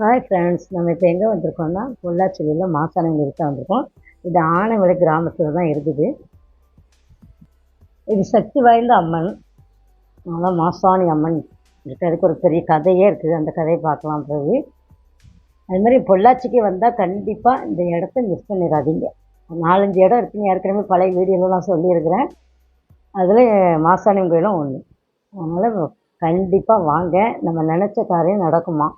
Hi friends நம்ம இப்போ எங்கே வந்திருக்கோம்னா பொள்ளாச்சியில் மாசானங்கிரி இருக்க வந்திருக்கோம். இது ஆனைமலை கிராமத்தில் தான் இருக்குது. இது சக்தி வாய்ந்த அம்மன். அதான் மாசாணி அம்மன் இருக்குது அதுக்கு ஒரு பெரிய கதையே இருக்குது. அந்த கதையை பார்க்கலாம் பிறகு அது மாதிரி பொள்ளாச்சிக்கு வந்தால் கண்டிப்பாக இந்த இடத்த மிஸ் பண்ணிடாதீங்க. நாலஞ்சு இடம் இருக்குங்க ஏற்கனவே பழைய வீடியோலாம் சொல்லியிருக்கிறேன். அதில் மாசாணி கோயிலும் ஒன்று அதனால் கண்டிப்பாக வாங்க. நம்ம நினச்ச காரியம் நடக்குமா?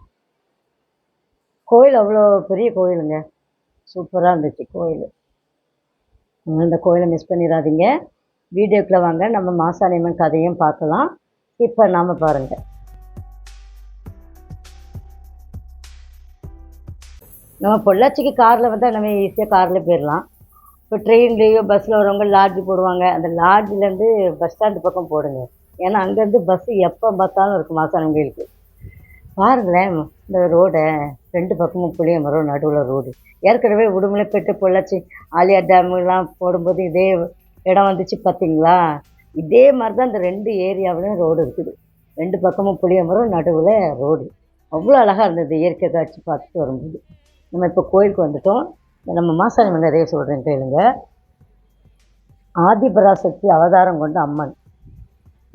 கோயில் அவ்வளோ பெரிய கோயிலுங்க. சூப்பராக இருந்துச்சு கோயில். அந்த இந்த கோயிலை மிஸ் பண்ணிடாதீங்க வீடியோக்குள்ளே வாங்க. நம்ம மாசாணியம்மன் கதையும் பார்க்கலாம். இப்போ நாம் பாருங்கள் நம்ம பொள்ளாச்சிக்கு காரில் வந்தால் நம்ம ஈஸியாக காரில் போயிடலாம் இப்போ ட்ரெயின்லேயோ பஸ்ஸில் வரவங்க லாட்ஜ் போடுவாங்க. அந்த லாட்ஜிலேருந்து பஸ் ஸ்டாண்டு பக்கம் போடுங்க. ஏன்னா அங்கேருந்து பஸ்ஸு எப்போ பார்த்தாலும் இருக்கும் மாசாணம் கோயிலுக்கு. பாருங்களேன் இந்த ரோடை ரெண்டு பக்கமும் புளிய மரம் நடுவில் ரோடு. ஏற்கனவே உடுமலைப்பேட்டை பொள்ளாச்சி ஆலியா டேமுலாம் போடும்போது இதே இடம் வந்துச்சு பார்த்தீங்களா இதே மாதிரி தான் இந்த ரெண்டு ஏரியாவிலையும் ரோடு இருக்குது. ரெண்டு பக்கமும் புளிய மரம் நடுவில் ரோடு. அவ்வளோ அழகாக இருந்தது இயற்கை காட்சி பார்த்துட்டு வரும்போது. நம்ம இப்போ கோயிலுக்கு வந்துட்டோம். நம்ம மாசாணி நிறைய சொல்கிறேன் கேளுங்க. ஆதிபராசக்தி அவதாரம் கொண்ட அம்மன்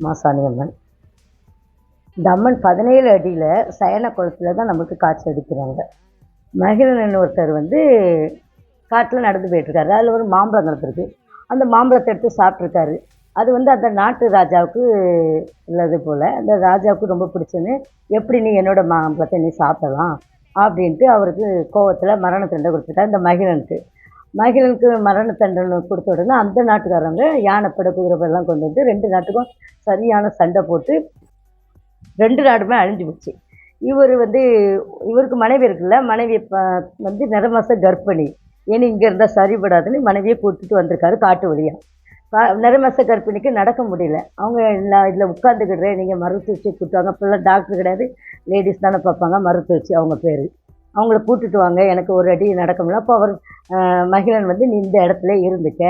மாசாணி அம்மன். இந்த அம்மன் பதினேழு அடியில் சயன குளத்தில் தான் நமக்கு காட்சி அடிக்கிறாங்க. மகிழன் ஒருத்தர் வந்து காட்டில் நடந்து போயிட்டுருக்காரு. அதில் ஒரு மாம்பழம் கிடந்திருக்கு அந்த மாம்பழத்தை எடுத்து சாப்பிட்ருக்காரு அது வந்து அந்த நாட்டு ராஜாவுக்கு உள்ளது போல். அந்த ராஜாவுக்கு ரொம்ப பிடிச்சதுன்னு எப்படி நீ என்னோடய மாம்பழத்தை நீ சாப்பிடலாம்? அப்படின்ட்டு அவருக்கு கோவத்தில் மரண தண்டை கொடுத்துட்டார் இந்த மகிழனுக்கு. மகிழனுக்கு மரண தண்டனை கொடுத்த உடனே அந்த நாட்டுக்காரங்க யானைப்பட குதிரைப்படெல்லாம் கொண்டு வந்து ரெண்டு நாட்டுக்கும் சரியான சண்டை போட்டு ரெண்டு நாடுமே அழிஞ்சு போச்சு இவர் வந்து இவருக்கு மனைவி இருக்குல்ல மனைவி ப வந்து நிற மாத கர்ப்பிணி. ஏன்னா இங்கே இருந்தால் சரிபடாதுன்னு மனைவியை கூட்டிட்டு வந்திருக்காரு காட்டு வழியாக கா நிற மாத கர்ப்பிணிக்கு நடக்க முடியல. அவங்க நான் இதில் உட்காந்துக்கிடுறேன் நீங்கள் மருத்துவ வச்சு கூட்டுவாங்க இப்போல்லாம் டாக்டர் கிடையாது. லேடிஸ் தானே பார்ப்பாங்க மருத்துவ வச்சு அவங்க பேர். அவங்கள கூட்டுட்டு வாங்க எனக்கு ஒரு அடி நடக்க முடியல. அப்போ அவர் மகிழன் வந்து நீ இந்த இடத்துல இருந்துக்க.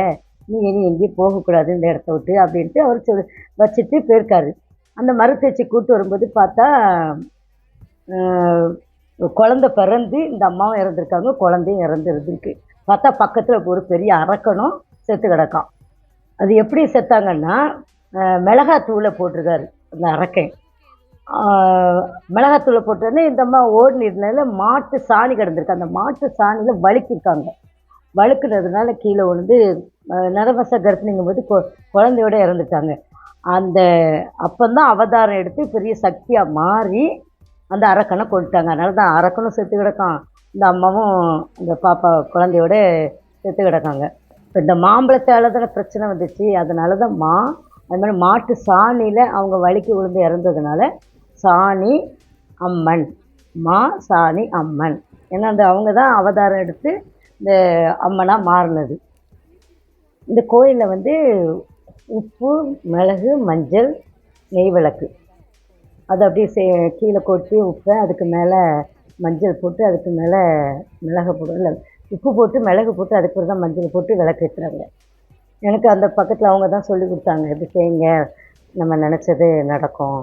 நீ இனி எங்கேயும் போகக்கூடாது இந்த இடத்த விட்டு அப்படின்ட்டு அவர் சொல் வச்சுட்டு போயிருக்காரு. அந்த மருத்துவச்சி கூட்டு வரும்போது பார்த்தா குழந்த பிறந்து இந்த அம்மாவும் இறந்துருக்காங்க குழந்தையும் இறந்து இருந்திருக்கு பார்த்தா பக்கத்தில் ஒரு பெரிய அரக்கணும் செத்து கிடக்கான். அது எப்படி செத்தாங்கன்னா மிளகாத்தூளை போட்டிருக்காரு அந்த அரக்கன். மிளகாத்தூளை போட்டோடனே இந்த அம்மா ஓடினதுனால மாட்டு சாணி கிடந்திருக்கு. அந்த மாட்டு சாணியில் வழுக்கிருக்காங்க வழுக்குனதுனால கீழே விழுந்து நரவச கர்ப்பிணிங்கும் போது கொ குழந்தையோட இறந்துட்டாங்க. அந்த அப்போந்தான் அவதாரம் எடுத்து பெரிய சக்தியாக மாறி அந்த அரக்கனை கொண்டுட்டாங்க. அதனால தான் அரக்கனும் செத்து கிடக்கான். இந்த அம்மாவும் இந்த பாப்பா குழந்தையோட செத்து கிடக்காங்க. இப்போ இந்த மாம்பழத்தால் தானே பிரச்சனை வந்துச்சு. அதனால தான் மா அது மாதிரி மாட்டு சாணியில் அவங்க வலிக்கு விழுந்து இறந்ததுனால சாணி அம்மன். மா சாணி அம்மன். ஏன்னா அந்த அவங்க தான் அவதாரம் எடுத்து இந்த அம்மனாக மாறினது. இந்த கோயிலில் வந்து உப்பு மிளகு மஞ்சள் நெய் விளக்கு. அதை அப்படியே சே கீழே கொட்டி உப்பை அதுக்கு மேலே மஞ்சள் போட்டு அதுக்கு மேலே மிளகு போட்டு இல்லை உப்பு போட்டு மிளகு போட்டு அதுக்கு தான் மஞ்சள் போட்டு விளக்கு ஏற்றுறாங்க எனக்கு அந்த பக்கத்தில் அவங்க தான் சொல்லி கொடுத்தாங்க எப்படி செய்யுங்க நம்ம நினச்சது நடக்கும்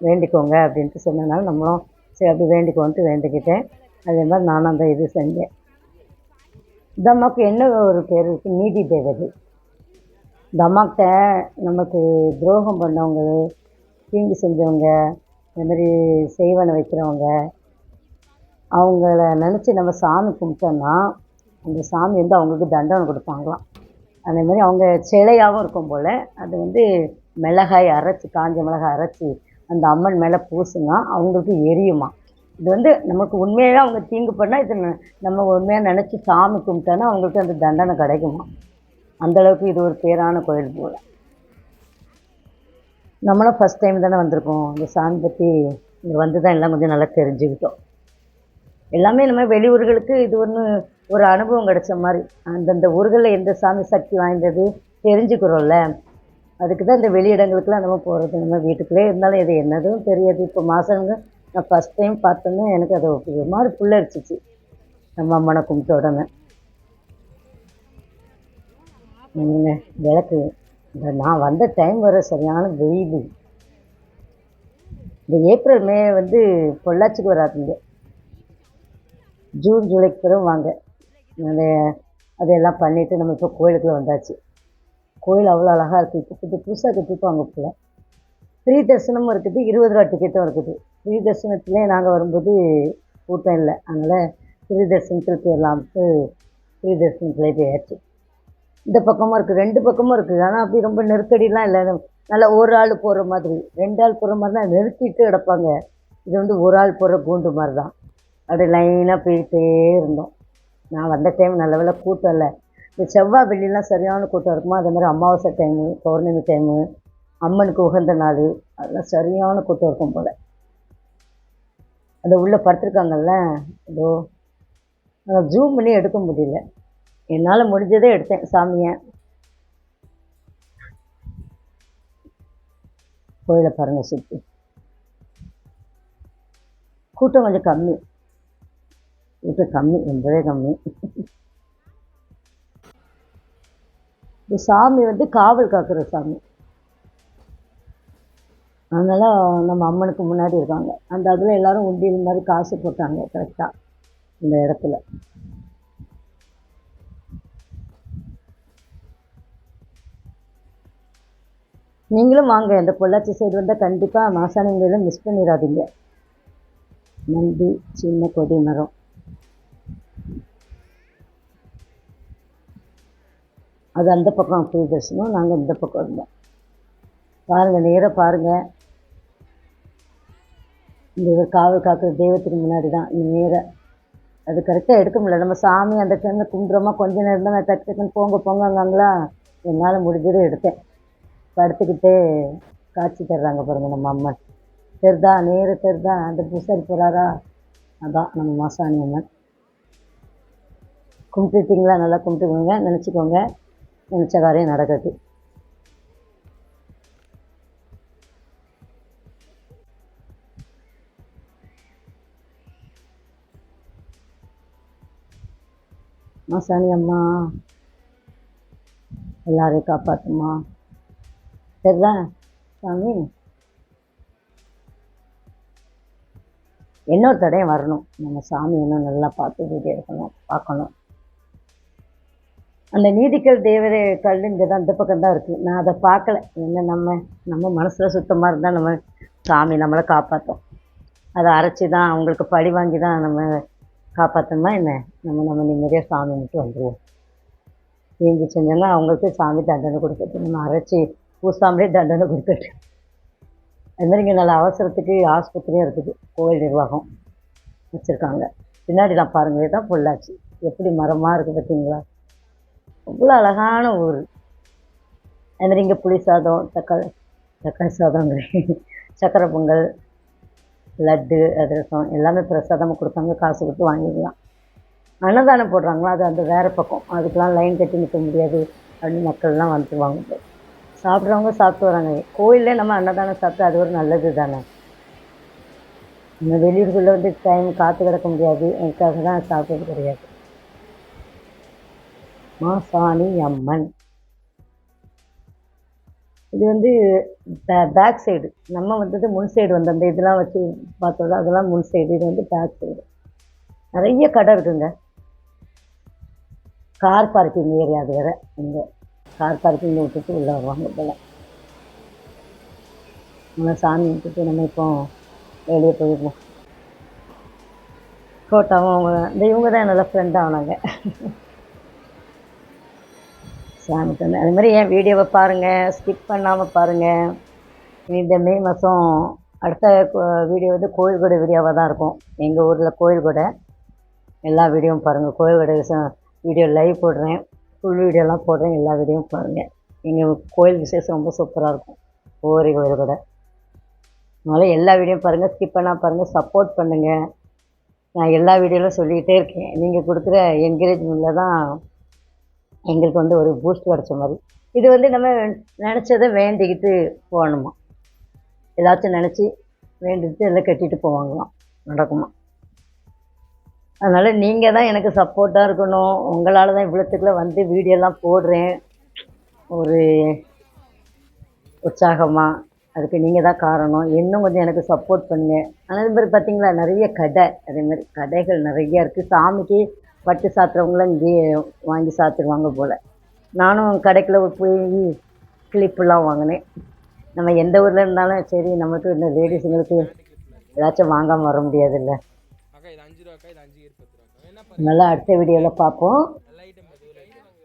வேண்டிக்கோங்க அப்படின்ட்டு சொன்னதுனால நம்மளும் சரி அப்படி வேண்டிக்கோன்ட்டு வேண்டிக்கிட்டேன். அதே மாதிரி நானும் அந்த இது செஞ்சேன். இந்த அம்மாவுக்கு என்ன ஒரு பேர் இருக்குது நீதி தேவதை இந்த அம்மாக்கிட்ட நமக்கு துரோகம் பண்ணவங்க தீங்கு செஞ்சவங்க இந்த மாதிரி செய்வனை வைக்கிறவங்க அவங்கள நினச்சி நம்ம சாமி கும்பிட்டோன்னா அந்த சாமி வந்து அவங்களுக்கு தண்டனை கொடுப்பாங்களாம். அதே மாதிரி அவங்க சிலையாகவும் இருக்கும் போல் அது வந்து மிளகாய் அரைச்சி காஞ்ச மிளகாய் அரைச்சி அந்த அம்மன் மேலே பூசுனா அவங்களுக்கு எரியுமா? இது வந்து நமக்கு உண்மையாக அவங்க தீங்கு பண்ணால் இது நம்ம உண்மையாக நினச்சி சாமி கும்பிட்டோன்னா அவங்களுக்கு அந்த தண்டனை கிடைக்குமா? அந்தளவுக்கு இது ஒரு பேரான கோயில் போல். நம்மளும் ஃபஸ்ட் டைம் தானே வந்திருக்கோம். இந்த சாமி பற்றி இங்கே வந்து தான் எல்லாம் கொஞ்சம் நல்லா தெரிஞ்சுக்கிட்டோம். எல்லாமே நம்ம வெளியூர்களுக்கு இது ஒன்று ஒரு அனுபவம் கிடைச்ச மாதிரி. அந்தந்த ஊர்களில் எந்த சாமி சக்தி வாய்ந்தது தெரிஞ்சுக்கிறோம்ல. அதுக்கு தான் இந்த வெளியிடங்களுக்குலாம் நம்ம போகிறது நம்ம வீட்டுக்குள்ளே இருந்தாலும் இது என்னதும் தெரியாது. இப்போ மாதங்க நான் ஃபஸ்ட் டைம் பார்த்தோன்னே எனக்கு அது ஒரு மாதிரி புல்லரிச்சிச்சு நம்ம அம்மனை கும்பிட்ட உடனே. விளக்கு. இந்த நான் வந்த டைம் வர சரியான வெயில். இந்த ஏப்ரல் மே வந்து பொள்ளாச்சிக்கு வராதுங்க. ஜூன் ஜூலைக்கு பிறகு வாங்க. அந்த அதையெல்லாம் பண்ணிவிட்டு நம்ம இப்போ கோயிலுக்குள்ளே வந்தாச்சு. கோயில் அவ்வளோ அழகாக இருக்குது இப்போ புது புதுசாக கட்டிருப்பாங்க போல. ஃப்ரீ தரிசனமும் இருக்குது. இருபது ரூபா டிக்கெட்டும் இருக்குது. ஃப்ரீ தரிசனத்துலேயே நாங்கள் வரும்போது கூட்டம் இல்லை. அதனால் ஃப்ரீ தரிசனத்தில் போயிடலாம்ட்டு ஃப்ரீ தரிசனத்துலேயே போயாச்சு. இந்த பக்கமும் இருக்குது ரெண்டு பக்கமும் இருக்குது ஆனால் அப்படி ரொம்ப நெருக்கடிலாம் இல்லை. நல்லா ஒரு ஆள் போகிற மாதிரி. ரெண்டு ஆள் போகிற மாதிரி தான் நிறுத்திட்டு கிடப்பாங்க. இது வந்து ஒரு ஆள் போகிற கூண்டு மாதிரி தான் அப்படியே லைனாக போயிட்டே இருந்தோம். நான் வந்த டைம் நல்ல வேலை கூட்டம் இல்லை. இந்த செவ்வாய் வெள்ளிலாம் சரியான கூட்டம் இருக்குமா? அதே மாதிரி அமாவாசை டைமு பௌர்ணமி டைமு அம்மனுக்கு உகந்த நாள். அதெல்லாம் சரியான கூட்டம் இருக்கும் போல். அந்த உள்ளே படுத்துருக்காங்கல்ல? ஏதோ ஜூம் பண்ணி எடுக்க முடியல. என்னால் முடிஞ்சதே எடுத்தேன் சாமியை. கோயிலை பாருங்கள் சுற்றி கூட்டம் கொஞ்சம் கம்மி. கூட்டம் கம்மி ரொம்பவே கம்மி. இந்த சாமி வந்து காவல் காக்கிற சாமி. அதனால் நம்ம அம்மனுக்கு முன்னாடி இருக்காங்க. அந்த அதில் எல்லாரும் உண்டியல் மாதிரி காசு போட்டாங்க கரெக்டாக இந்த இடத்துல. நீங்களும் வாங்க. இந்த பொள்ளாச்சி சைடு வந்தால் கண்டிப்பாக மாசாணிங்களை மிஸ் பண்ணிடாதீங்க. நந்தி சின்ன கொடி மரம். அது அந்த பக்கம் ஃப்ரீ நாங்கள் இந்த பக்கம் இருந்தோம் பாருங்கள் நேராக பாருங்கள் இந்த காவல் காக்கிற தெய்வத்துக்கு முன்னாடி தான். நேராக அது கரெக்டாக எடுக்க முடியல. நம்ம சாமி அந்த டைமில் கும்பிட்றோமா கொஞ்ச நேரம் தான் டக்கு டக்குன்னு போங்க போங்கங்காங்களா? என்னால் முடிஞ்சதை எடுத்தேன். படுத்துக்கிட்டே காட்சி தர்றாங்க பாருங்க நம்ம அம்மன். தெரிதா? நேரு தெரிதா? அந்த பூசாரி போகிறாரா அதான் நம்ம மாசாணி அம்மன். கும்பிட்டுட்டிங்களா? நல்லா கும்பிட்டுக்கோங்க. நினச்சிக்கோங்க. நினச்ச காரியம் நடக்குது. மாசாணி அம்மா எல்லாரையும் காப்பாற்றுமா சரிதா சாமி? இன்னொரு தடையும் வரணும். நம்ம சாமி இன்னும் நல்லா பார்த்து வீடியோ இருக்கணும் பார்க்கணும். அந்த நீதிக்கல் தேவதை கல் இங்கே தான் இந்த பக்கம் தான் இருக்குது நான் அதை பார்க்கல. என்ன நம்ம நம்ம மனசில் சுத்தமாக இருந்தால் நம்ம சாமி நம்மளை காப்பாற்றும் அதை அரைச்சி தான் அவங்களுக்கு பழி வாங்கி தான் நம்ம காப்பாற்றணுமா என்ன? நம்ம நம்ம நிம்மதியாக சாமி மட்டும் வந்துடுவோம் தீங்கு செஞ்சோன்னா அவங்களுக்கு சாமி தண்டனை கொடுக்கட்டும் நம்ம அரைச்சி பூசாமலே தண்டனை கொடுத்துட்டு. அது மாதிரி இங்கே நல்ல அவசரத்துக்கு ஆஸ்பத்திரியும் இருக்குது. கோவில் நிர்வாகம் வச்சுருக்காங்க. பின்னாடி நான் பாருங்களே தான் பொள்ளாச்சி. எப்படி மரமாக இருக்குது பார்த்தீங்களா? அவ்வளோ அழகான ஊர். அது மாதிரி இங்கே புளி சாதம் தக்காளி தக்காளி சாதங்கிறேன் சக்கரை பொங்கல் லட்டு அதிரசம் எல்லாமே பிரசாதமாக கொடுத்தாங்க காசு கொடுத்து வாங்கிக்கலாம். அன்னதானம் போடுறாங்களா? அது அந்த வேறு பக்கம். அதுக்கெலாம் லைன் கட்டி நிற்க முடியாது. அப்படின்னு மக்கள்லாம் வந்துட்டு வாங்கும்போது சாப்பிட்றவங்க சாப்பிட்டு வராங்க. கோயிலில் நம்ம அன்னதானம் சாப்பிட்டு அது ஒரு நல்லது தானே? நம்ம வெளியூருக்குள்ளே வந்து டைம் காத்து கிடக்க முடியாது. எனக்காக தான் சாப்பிட்டது கிடையாது. மாசாணி அம்மன். இது வந்து பேக் சைடு நம்ம வந்தது முன் சைடு வந்து அந்த இதெல்லாம் வச்சு பார்த்தோம்ல அதெல்லாம் முன் சைடு இது வந்து பேக் சைடு நிறைய கடை இருக்குங்க. கார் பார்க்கிங் ஏரியா அது வேறு இங்கே. கார் பார்க்கிங் விட்டுட்டு உள்ளே வருவாங்க போல். நம்ம சாமி விட்டுட்டு நம்ம இப்போ வெளியே போயிடுவோம் கோட்டாவும் அவங்க இந்த இவங்க தான் என்னோட ஃப்ரெண்ட் ஆனாங்க சாமி தந்து அது மாதிரி என் வீடியோவை பாருங்கள் ஸ்கிப் பண்ணாமல் பாருங்கள் இந்த மே மாதம் அடுத்த வீடியோ வந்து கோயில் கொடை வீடியோவாக தான் இருக்கும். எங்கள் ஊரில் கோயில் கொடை எல்லா வீடியோவும் பாருங்கள் கோயில் கொடை வீடியோ லைவ் போடுறேன். ஃபுல் வீடியோலாம் போடுறேன் எல்லா வீடியோவும் பாருங்கள் எங்கள் கோயில் விசேஷம் ரொம்ப சூப்பராக இருக்கும். ஒவ்வொரு கோயில் கூட. அதனால் எல்லா வீடியோவும் பாருங்கள் ஸ்கிப் பண்ணால் பாருங்கள் சப்போர்ட் பண்ணுங்கள் நான் எல்லா வீடியோவிலும் சொல்லிக்கிட்டே இருக்கேன். நீங்கள் கொடுக்குற என்கரேஜ்மெண்ட்டில் தான் எங்களுக்கு வந்து ஒரு பூஸ்ட் கிடச்ச மாதிரி. இது வந்து நம்ம நினச்சதை வேண்டிக்கிட்டு போகணுமா? ஏதாச்சும் நினச்சி வேண்டிட்டு எல்லாம் கட்டிட்டு போவாங்களாம் நடக்குமா? அதனால் நீங்கள் தான் எனக்கு சப்போர்ட்டாக இருக்கணும். உங்களால் தான் இவ்வளோத்துக்குள்ள வந்து வீடியோலாம் போடுறேன். ஒரு உற்சாகமாக அதுக்கு நீங்கள் தான் காரணம். இன்னும் கொஞ்சம் எனக்கு சப்போர்ட் பண்ணுங்க. அதே மாதிரி பார்த்தீங்களா நிறைய கடை. அதே மாதிரி கடைகள் நிறைய இருக்குது சாமிக்கு பட்டு சாத்துறவங்களாம் இங்கேயே வாங்கி சாத்துருவாங்க போல். நானும் கடைக்குள்ளே போய் கிளிப்புலாம் வாங்கினேன். நம்ம எந்த ஊரில் இருந்தாலும் சரி நமக்கு இந்த லேடிஸுங்களுக்கு ஏதாச்சும் வாங்காமல் வர முடியாதுல்ல. நல்லா அடுத்த வீடியோவில் பார்ப்போம்.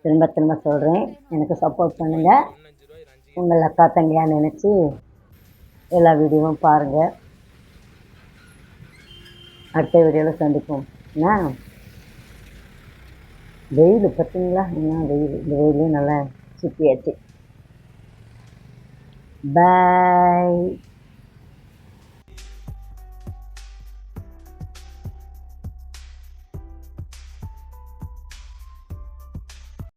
திரும்ப திரும்ப சொல்கிறேன் எனக்கு சப்போர்ட் பண்ணுங்கள் உங்கள் அக்கா தங்கையாக நினச்சி எல்லா வீடியோவும் பாருங்கள் அடுத்த வீடியோவில் சந்திப்போம். என்ன? வெயில் பார்த்தீங்களா? என்ன வெயில்? இந்த வெயிலையும் நல்லா சுற்றியாச்சு பாய்